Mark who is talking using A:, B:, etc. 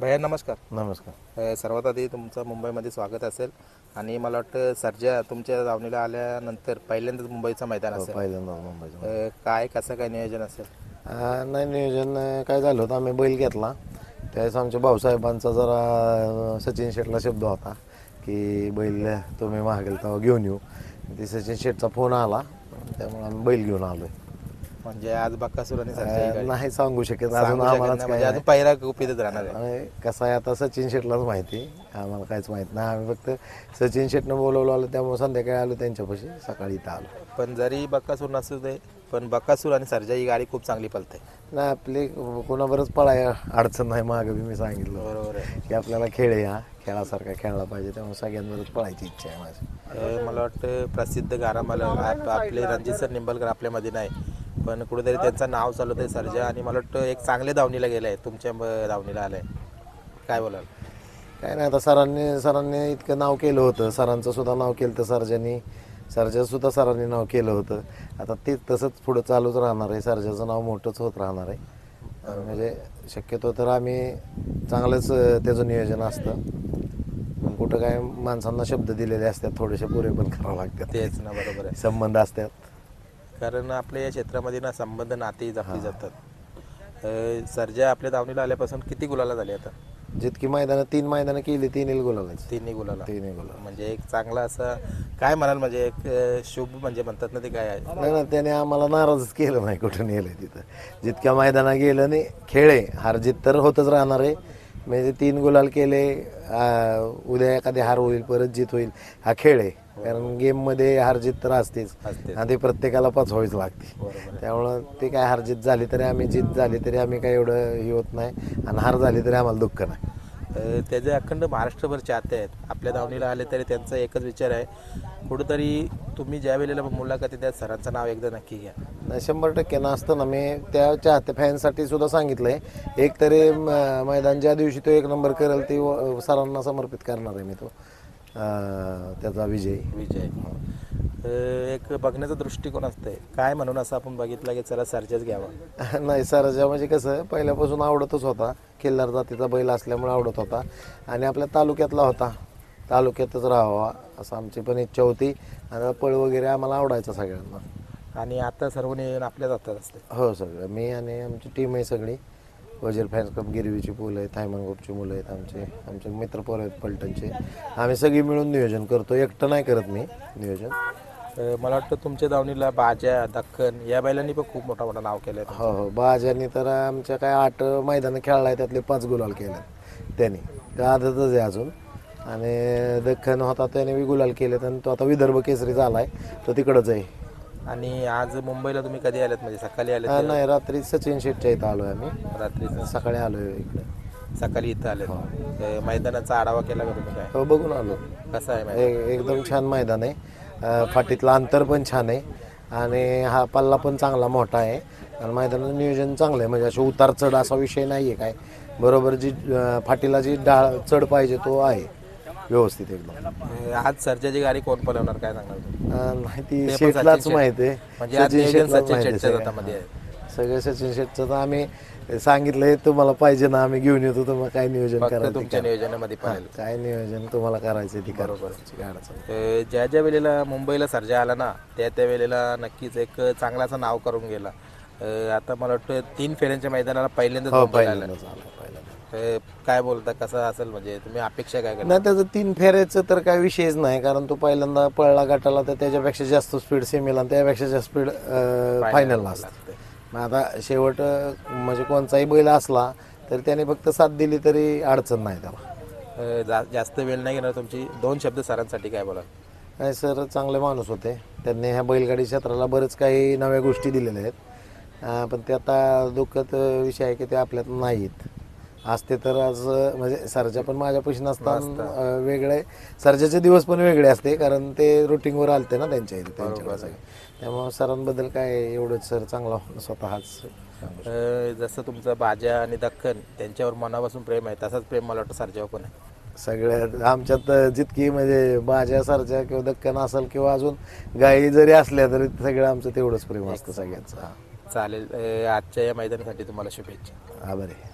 A: भैया नमस्कार.
B: नमस्कार.
A: अ, सर्वात आधी तुमचं मुंबईमध्ये स्वागत असेल. आणि मला वाटतं सर्जा तुमच्या दावणीला आल्यानंतर पहिल्यांदाच मुंबईचं मैदान
B: हो,
A: असेल.
B: पहिल्यांदा मुंबईचा
A: अ, काय कसं काय नियोजन असेल?
B: अं, नाही नियोजन अं, काय झालं होतं आम्ही बैल घेतला. त्यावेळेस आमच्या भाऊसाहेबांचा जरा अं, सचिन शेटला शब्द होता की बैल तुम्ही मागेल तेव्हा घेऊन येऊ. ती सचिन शेटचा फोन आला त्यामुळे आम्ही बैल घेऊन आलोय.
A: म्हणजे आज बक्कासूर आणि गाडी.
B: नाही सांगू शकत.
A: सांगू
B: अजून
A: शकत
B: आम्हालाच
A: नाही,
B: काय
A: म्हणजे अजून
B: नाही.
A: पहिला गुपितच राहणार आहे.
B: आणि कसं आहे आता सचिन शेटलाच माहिती. आम्हाला काहीच माहीत नाही. आम्ही फक्त सचिन शेटनं बोलवलं आलं त्यामुळे संध्याकाळी आलो त्यांच्यापाशी सकाळी इथं आलो.
A: पण जरी बक्कासूर नसू दे पण बक्कासूर आणि सर्जा ही गाडी खूप चांगली पलते
B: नाही आपली कोणाबरच पळाय अडचण नाही मागं बी मी सांगितलं.
A: बरोबर आहे.
B: की आपल्याला खेळ आहे हा खेळासारखा खेळला पाहिजे त्यामुळे सगळ्यांवरच पळायची इच्छा आहे माझी.
A: अ, मला वाटतं प्रसिद्ध गारा मला आप- आपले रणजित सर निंबलकर आपल्यामध्ये नाही. पण कुठेतरी त्यांचं नाव चालवत आहे सर्जा आणि मला वाटतं एक चांगले धावणीला गेले आहे तुमच्या ब- धावणीला आलंय काय बोलाल?
B: काय नाही आता सरांनी सरांनी इतकं नाव केलं होतं. सरांचं सुद्धा नाव केलं होतं सर्जानी. सर्जाचं सुद्धा सरांनी नाव केलं होतं. आता ते तसंच पुढं चालूच राहणार आहे. सर्जाचं नाव मोठंच होत राहणार आहे. अं, म्हणजे शक्यतो तर आम्ही चांगलंच अं, त्याचं नियोजन असतं. पण कुठं काय माणसांना शब्द दिलेले असतात थोडेसे पुरे पण करावं लागतात.
A: तेच ना बरोबर आहे.
B: संबंध असतात.
A: कारण आपल्या या क्षेत्रामध्ये ना संबंध नाते जपली जातात. सर्जा आपल्या धावणीला आल्यापासून किती गुलाला झाले आता?
B: जितकी मैदानं तीन मैदानं केली तीन गुलालाच.
A: तिन्ही गुलाला.
B: तीन गुलाल.
A: म्हणजे एक चांगला असा काय म्हणाल म्हणजे एक शुभ म्हणजे म्हणतात ना ते काय आहे?
B: नाही ना त्याने आम्हाला नाराजच केलं नाही कुठं नेलं तिथं. जितक्या मैदानात गेलं नाही खेळे हार जीत तर होतच राहणार आहे. म्हणजे तीन गुलाल केले आ, उद्या एखादी हार होईल परत जीत होईल हा खेळ आहे. कारण गेममध्ये हार जीत तर असतेच.
A: असतेच.
B: आणि ते प्रत्येकाला पचवावीच लागते.
A: बरोबर.
B: त्यामुळं ते काय हार जीत झाली तरी आम्ही जीत झाली तरी आम्ही काय एवढं हे होत नाही. आणि हार झाली तरी आम्हाला दुःख नाही.
A: त्याचे अखंड महाराष्ट्रभर चाहते आहेत आपल्या धावणीला आले तरी त्यांचा एकच विचार आहे कुठंतरी तुम्ही ज्या वेळेला मुलाखती द्या सरांचं नाव एकदा नक्की घ्या.
B: नाही शंभर टक्के ना मी त्या चाहते फॅनसाठी सुद्धा सांगितलंय. एक तरी मैदान ज्या दिवशी तो एक नंबर करेल ती व- सरांना समर्पित करणार आहे मी तो. त्याचा विजय.
A: विजय. अ, एक बघण्याचा दृष्टिकोन असतंय. काय म्हणून असं आपण बघितलं की चला सर्जाच घ्यावा?
B: नाही सरजा म्हणजे कसं पहिल्यापासून आवडतच होता. किल्लार जातीचा बैल असल्यामुळे आवडत होता. आणि आपल्या तालुक्यातला होता. तालुक्यातच राहावा असं आमची पण इच्छा होती. आणि पळ वगैरे आम्हाला आवडायचा सगळ्यांना.
A: आणि आता सर्व नियोजन आपल्याच हातात असते.
B: हो सगळं. मी आणि आमची टीम आहे सगळी. वजीर फॅन्स क्लब गिरवीची मुलं आहेत थायमान ग्रुपची मुलं आहेत आमचे. आमचे मित्र पोर आहेत पलटणचे. आम्ही सगळी मिळून नियोजन करतो. एकटं नाही करत मी नियोजन.
A: अ, मला वाटतं तुमच्या दावणीला बाजा दख्खन या बैलांनी पण खूप मोठा मोठा नाव केलंय
B: हो हो. बाजानी तर आमच्या काय आठ मैदानं खेळलाय त्यातले पाच गुलाल केले त्यांनी. त्या आदतच आहे अजून. आणि दख्खन होता त्याने बी गुलाल केले आणि तो आता विदर्भ केसरी झालाय तो तिकडंच आहे.
A: आणि आज मुंबईला तुम्ही कधी आलात? म्हणजे सकाळी आले
B: नाही रात्री सचिन शेटच्या इथं आलोय आम्ही.
A: रात्री
B: सकाळी आलोय इकडे.
A: सकाळी इथं आले मैदानाचा आढावा केला का तुम्ही काय?
B: हो बघून आलो.
A: कसा आहे मैदान?
B: ए- एकदम छान मैदान आहे. फाटीतलं अंतर पण छान आहे. आणि हा पल्ला पण चांगला मोठा आहे. आणि मैदानाचं नियोजन चांगलं आहे. म्हणजे असे उतार चढ असा विषय नाही आहे काय. बरोबर जी अं, फाटीला जी डाळ चढ पाहिजे तो आहे. व्यवस्थित एकदम.
A: आज सर्जाची गाडी कोण पळवणार काय सांगाल तुम्ही?
B: अं, नाही ती शेटलाच माहिती आहे.
A: म्हणजे आज
B: सचिन
A: नियोजन
B: शेटलाच
A: सचिन
B: माहिती आहे
A: शेटच्या
B: सगळं.
A: हातामध्ये आहे.
B: सगळं सचिन शेटचं तर आम्ही सांगितलंय तुम्हाला पाहिजे ना आम्ही घेऊन येतो तुम्हाला काय नियोजन
A: फक्त
B: करायचं
A: तुमच्या
B: करा.
A: नियोजनामध्ये
B: हा,
A: पळेल.
B: काय नियोजन तुम्हाला करायचं ती बरोबर.
A: अ, ज्या ज्या वेळेला मुंबईला सर्जा आला ना त्या त्या वेळेला नक्कीच एक चांगलाचं नाव करून गेला. अ, आता मला वाटतं तीन फेऱ्यांच्या मैदानाला पहिल्यांदाच
B: हो
A: मुंबईला आला.
B: पहिल्यांदाच आला पहिल्यांदा
A: अ, काय बोलता कसं असेल म्हणजे तुम्ही अपेक्षा काय करता?
B: नाही त्याचं तीन फेऱ्याचं तर काय विषयच नाही कारण तो पहिल्यांदा पळला गटाला तर त्याच्यापेक्षा जास्त स्पीड सेमीला आणि त्यापेक्षा जास्त स्पीड फायनलला असतं. मग आता शेवट म्हणजे कोणताही बैल असला तर त्याने फक्त साथ दिली तरी अडचण नाही त्याला.
A: अ, जा- जास्त वेळ नाही घेणार तुमची. दोन शब्द सरांसाठी काय बोला
B: नाही सर चांगले माणूस होते. त्यांनी ह्या बैलगाडी क्षेत्राला बरेच काही नव्या गोष्टी दिलेल्या आहेत. अं, पण ते आता दुःखद विषय आहे की ते आपल्यात नाहीत. असते तर आज म्हणजे सरच्या पण माझ्यापाशी नसताना अं, वेगळे सरजाचे दिवस पण वेगळे असते कारण ते रुटीनवर आलते ना त्यांच्या इथे त्यांच्याकडे सगळे त्यामुळे सरांबद्दल काय एवढंच सर चांगला स्वतःच.
A: जसं तुमचं बाजा आणि दख्खन त्यांच्यावर मनापासून प्रेम आहे तसाच प्रेम मला वाटतं सरजावर पण आहे.
B: सगळ्या आमच्यात जितकी म्हणजे माझ्या सरच्या किंवा दक्कन असेल किंवा अजून गायी जरी असल्या तरी सगळं आमचं तेवढंच प्रेम असतं सगळ्यांचं.
A: चालेल. आजच्या या मैदानासाठी तुम्हाला शुभेच्छा.
B: आभारी आहे.